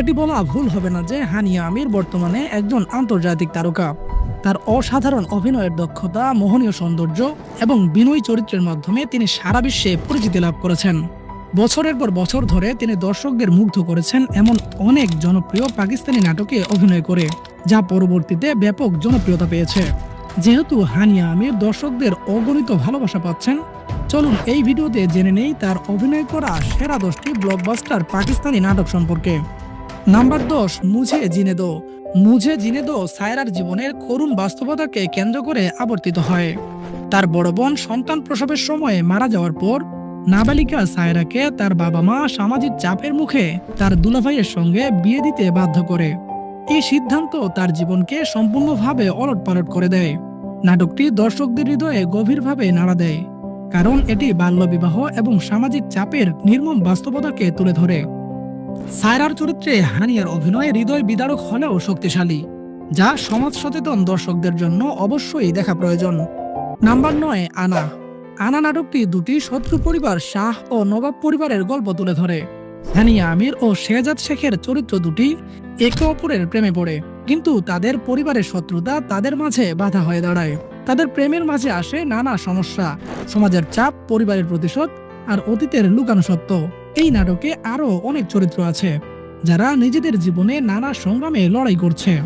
এটি বলা ভুল হবে না যে হানিয়া আমির বর্তমানে একজন আন্তর্জাতিক তারকা। তার অসাধারণ অভিনয়ের দক্ষতা, মোহনীয় সৌন্দর্য এবং বিনয়ী চরিত্রের মাধ্যমে তিনি সারা বিশ্বে পরিচিতি লাভ করেছেন। বছরের পর বছর ধরে তিনি দর্শকদের মুগ্ধ করেছেন এমন অনেক জনপ্রিয় পাকিস্তানি নাটকে অভিনয় করে, যা পরবর্তীতে ব্যাপক জনপ্রিয়তা পেয়েছে। যেহেতু হানিয়া আমির দর্শকদের অগণিত ভালোবাসা পাচ্ছেন, চলুন এই ভিডিওতে জেনে নেই তার অভিনয় করা সেরা দশটি ব্লকবাস্টার পাকিস্তানি নাটক সম্পর্কে। নাম্বার দশ, মুঝে জিনে দো। মুঝে জিনে দো সায়রার জীবনের করুণ বাস্তবতাকে কেন্দ্র করে আবর্তিত হয়। তার বড় বোন সন্তান প্রসবের সময় মারা যাওয়ার পর নাবালিকা সায়রাকে তার বাবা মা সামাজিক চাপের মুখে তার দুলাভাইয়ের সঙ্গে বিয়ে দিতে বাধ্য করে। এই সিদ্ধান্ত তার জীবনকে সম্পূর্ণভাবে ওলটপালট করে দেয়। নাটকটি দর্শকদের হৃদয়ে গভীরভাবে নাড়া দেয়। কারণ এটি বাল্যবিবাহ এবং সামাজিক চাপের নির্মম বাস্তবতাকে তুলে ধরে। সায়রার চরিত্রে হানিয়ার অভিনয় হৃদয় বিদারক হলেও শক্তিশালী, যা সমাজ সচেতন দর্শকদের জন্য অবশ্যই দেখা প্রয়োজন। নাম্বার নয়, আনা। আনা নাটকটি দুটি শত্রু পরিবার, শাহ ও নবাব পরিবারের গল্প তুলে ধরে। হানিয়া আমির ও শেহজাদ শেখের চরিত্র দুটি একে অপরের প্রেমে পড়ে, কিন্তু তাদের পরিবারের শত্রুতা তাদের মাঝে বাধা হয়ে দাঁড়ায়। তাদের প্রেমের মাঝে আসে নানা সমস্যা, সমাজের চাপ, পরিবারের প্রতিশোধ আর অতীতের লুকানো সত্য। এই নাটকে আরও অনেক চরিত্র আছে, যারা নিজেদের জীবনে নানা সংগ্রামে লড়াই করছে।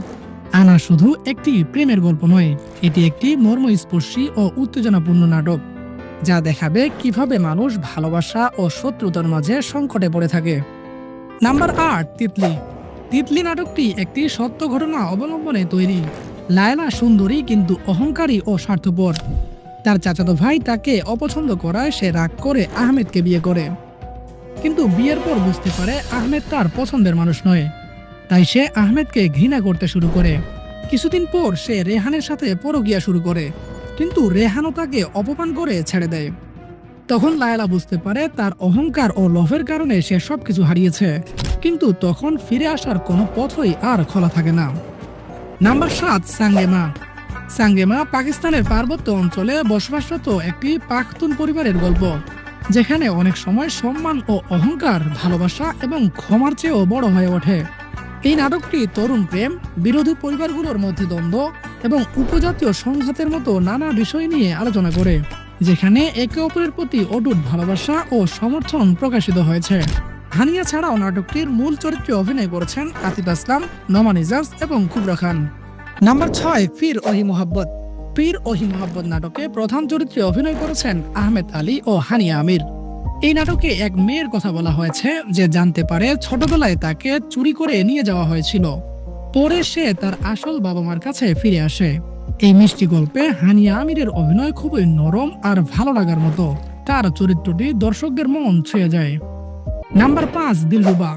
আনা শুধু একটি প্রেমের গল্প নয়, এটি একটি মর্মস্পর্শী ও উত্তেজনাপূর্ণ নাটক, যা দেখাবে কীভাবে মানুষ ভালোবাসা ও শত্রুতার মাঝে সংকটে পড়ে থাকে। নাম্বার আট, তিতলি। তিতলি নাটকটি একটি সত্য ঘটনা অবলম্বনে তৈরি। লায়লা সুন্দরী কিন্তু অহংকারী ও স্বার্থপর। তার চাচাতো ভাই তাকে অপছন্দ করায় সে রাগ করে আহমেদকে বিয়ে করে। কিন্তু বিয়ের পর বুঝতে পারে আহমেদ তার পছন্দের মানুষ নয়। তাই সে আহমেদকে ঘৃণা করতে শুরু করে। কিছুদিন পর সে রেহানের সাথে পরকিয়া শুরু করে, কিন্তু রেহানও তাকে অপমান করে ছেড়ে দেয়। তখন লায়লা বুঝতে পারে তার অহংকার ও লোভের কারণে সে সবকিছু হারিয়েছে, কিন্তু তখন ফিরে আসার কোনো পথই আর খোলা থাকে না। নাম্বার সাত, সাঙ্গেমা। সাঙ্গেমা পাকিস্তানের পার্বত্য অঞ্চলে বসবাসরত একটি পাখতুন পরিবারের গল্প। যেখানে অনেক সময় সম্মান ও অহংকার, ভালোবাসা এবং ক্ষমার চেয়েও বড় হয়ে ওঠে। এই নাটকটি তরুণ প্রেম, বিরোধী পরিবারগুলোর মধ্যে দ্বন্দ্ব এবং উপজাতীয় সংঘাতের মতো নানা বিষয় নিয়ে আলোচনা করে, যেখানে একে অপরের প্রতি অটুট ভালোবাসা ও সমর্থন প্রকাশিত হয়েছে। হানিয়া ছাড়াও নাটকটির মূল চরিত্রে অভিনয় করেছেন আতিফ আসলাম নমান এবং কুবরা খান। নাম্বার ছয়, ফির ওহি মোহাব্বত। পীর ওহি মোহাব্বত নাটকে প্রধান চরিত্রে অভিনয় করেছেন আহমেদ আলী ও হানিয়া আমির। এই নাটকে এক মেয়ের কথা বলা হয়েছে যে জানতে পারে ছোটবেলায় তাকে চুরি করে নিয়ে যাওয়া হয়েছিল। পরে সে তার আসল বাবা মার কাছে ফিরে আসে। এই মিষ্টি গল্পে হানিয়া আমিরের অভিনয় খুবই নরম আর ভালো লাগার মতো। তার চরিত্রটি দর্শকদের মন ছুঁয়ে যায়। নাম্বার পাঁচ, দিলরুবা।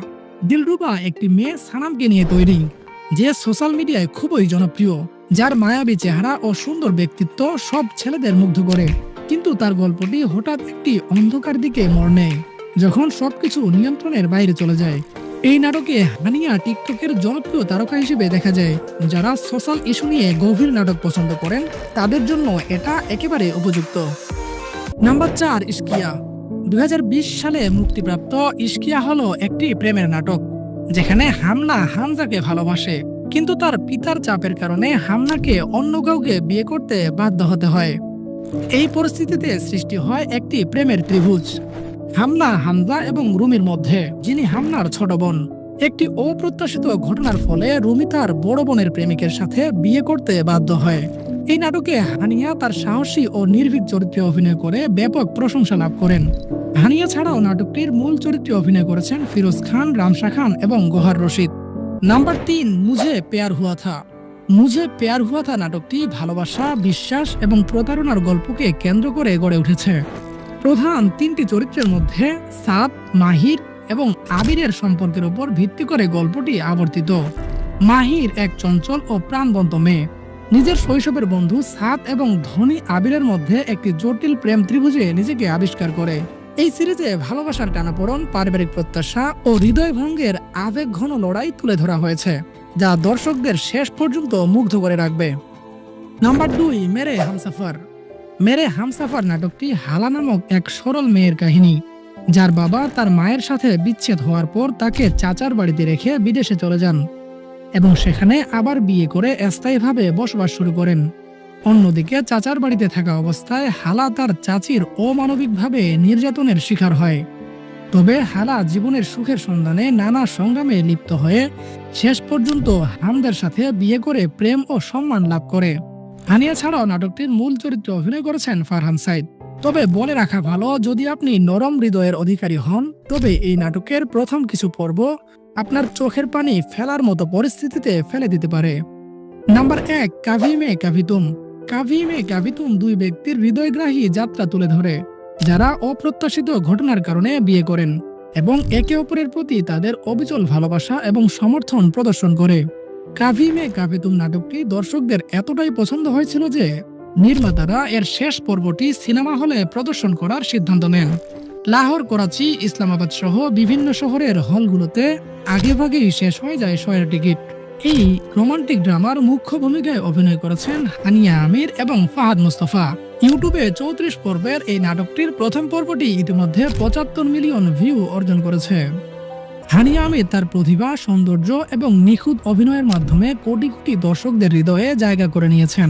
দিলরুবা একটি মেয়ে সানামকে নিয়ে তৈরি, যে সোশ্যাল মিডিয়ায় খুবই জনপ্রিয়। যার মায়াবী চেহারা ও সুন্দর ব্যক্তিত্ব সব ছেলেদের মুগ্ধ করে। কিন্তু তার গল্পটি হঠাৎ একটি অন্ধকার দিকে মর নেয়, যখন সবকিছু নিয়ন্ত্রণের বাইরে চলে যায়। এই নাটকে হানিয়া টিকটকের জনপ্রিয় তারকা হিসেবে দেখা যায়, যারা সোশ্যাল ইস্যু নিয়ে গভীর নাটক পছন্দ করেন, তাদের জন্য এটা একেবারে উপযুক্ত। নাম্বার চার ইস্কিয়া দুই হাজার বিশ সালে মুক্তিপ্রাপ্ত ইস্কিয়া হলো একটি প্রেমের নাটক, যেখানে হামনা হামজাকে ভালোবাসে। কিন্তু তার পিতার চাপের কারণে হামনাকে অন্য কাউকে বিয়ে করতে বাধ্য হতে হয়। এই পরিস্থিতিতে সৃষ্টি হয় একটি প্রেমের ত্রিভুজ হামনা হামজা এবং রুমির মধ্যে, যিনি হামনার ছোট বোন। একটি অপ্রত্যাশিত ঘটনার ফলে রুমি তার বড় বোনের প্রেমিকের সাথে বিয়ে করতে বাধ্য হয়। এই নাটকে হানিয়া তার সাহসী ও নির্ভীক চরিত্রে অভিনয় করে ব্যাপক প্রশংসা লাভ করেন। হানিয়া ছাড়াও নাটকটির মূল চরিত্রে অভিনয় করেছেন ফিরোজ খান, রামশা খান এবং গোহার রশিদ। নাম্বার তিন, মুঝে পেয়ার হুয়া থা। মুঝে পেয়ার হুয়া থা নাটকটি ভালোবাসা, বিশ্বাস এবং প্রতারণার গল্পকে কেন্দ্র করে গড়ে উঠেছে। প্রধান তিনটি চরিত্রের মধ্যে সাদ, মাহির এবং আবিরের সম্পর্কের উপর ভিত্তি করে গল্পটি আবর্তিত। মাহির এক চঞ্চল ও প্রাণবন্ত মেয়ে। নিজের শৈশবের বন্ধু সাদ এবং ধনী আবিরের মধ্যে একটি জটিল প্রেম ত্রিভুজে নিজেকে আবিষ্কার করে। এই সিরিজে ভালোবাসার টানাপোড়ন, পারিবারিক প্রত্যাশা ও হৃদয় ভঙ্গের আবেগ ঘন লড়াই তুলে ধরা হয়েছে, যা দর্শকদের শেষ পর্যন্ত মুগ্ধ করে রাখবে। নাম্বার দুই, মেরে হামসাফার মেরে হামসাফার নাটকটি হালা নামক এক সরল মেয়ের কাহিনী, যার বাবা তার মায়ের সাথে বিচ্ছেদ হওয়ার পর তাকে চাচার বাড়িতে রেখে বিদেশে চলে যান এবং সেখানে আবার বিয়ে করে স্থায়ীভাবে বসবাস শুরু করেন। অন্যদিকে চাচার বাড়িতে থাকা অবস্থায় হালা তার চাচির অমানবিকভাবে নির্যাতনের শিকার হয়। তবে হালা জীবনের সুখের সন্ধানে নানা সংগ্রামে লিপ্ত হয়ে শেষ পর্যন্ত হামদের সাথে বিয়ে করে প্রেম ও সম্মান লাভ করে। হানিয়া ছাড়াও নাটকটির মূল চরিত্রে অভিনয় করেছেন ফারহান সাইদ। তবে বলে রাখা ভালো, যদি আপনি নরম হৃদয়ের অধিকারী হন, তবে এই নাটকের প্রথম কিছু পর্ব আপনার চোখের পানি ফেলার মতো পরিস্থিতিতে ফেলে দিতে পারে। নাম্বার এক কাভিমে কাভিমে কাভিতুম দুই ব্যক্তির হৃদয়গ্রাহী যাত্রা তুলে ধরে, যারা অপ্রত্যাশিত ঘটনার কারণে বিয়ে করেন এবং একে অপরের প্রতি তাদের অবিচল ভালোবাসা এবং সমর্থন প্রদর্শন করে। কাভিমে কাভিতুম নাটকটি দর্শকদের এতটাই পছন্দ হয়েছিল যে নির্মাতারা এর শেষ পর্বটি সিনেমা হলে প্রদর্শন করার সিদ্ধান্ত নেন। লাহোর, করাচি, ইসলামাবাদ সহ বিভিন্ন শহরের হলগুলোতে আগেভাগেই শেষ হয়ে যায় শয়ের টিকিট। এই রোমান্টিক ড্রামার মুখ্য ভূমিকায় অভিনয় করেছেন হানিয়া আমির এবং ফাহাদ মুস্তফা। ইউটিউবে চৌত্রিশ পর্বের এই নাটকটির প্রথম পর্বটি ইতিমধ্যে পঁচাত্তর মিলিয়ন ভিউ অর্জন করেছে। হানিয়া আমির তার প্রতিভা, সৌন্দর্য এবং নিখুঁত অভিনয়ের মাধ্যমে কোটি কোটি দর্শকদের হৃদয়ে জায়গা করে নিয়েছেন।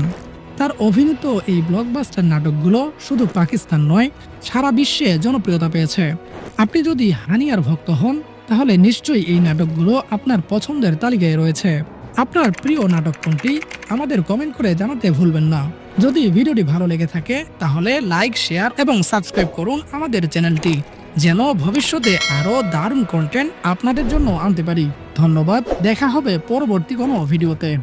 তার অভিনীত এই ব্লকবাস্টার নাটকগুলো শুধু পাকিস্তান নয়, সারা বিশ্বে জনপ্রিয়তা পেয়েছে। আপনি যদি হানিয়ার ভক্ত হন তাহলে নিশ্চয়ই এই নাটকগুলো আপনার পছন্দের তালিকায় রয়েছে। আপনার প্রিয় নাটক কোনটি? আমাদের কমেন্ট করে জানাতে ভুলবেন না। যদি ভিডিওটি ভালো লেগে থাকে, তাহলে লাইক, শেয়ার এবং সাবস্ক্রাইব করুন আমাদের চ্যানেলটি, যেন ভবিষ্যতে আরও দারুণ কন্টেন্ট আপনাদের জন্য আনতে পারি। ধন্যবাদ, দেখা হবে পরবর্তী কোনো ভিডিওতে।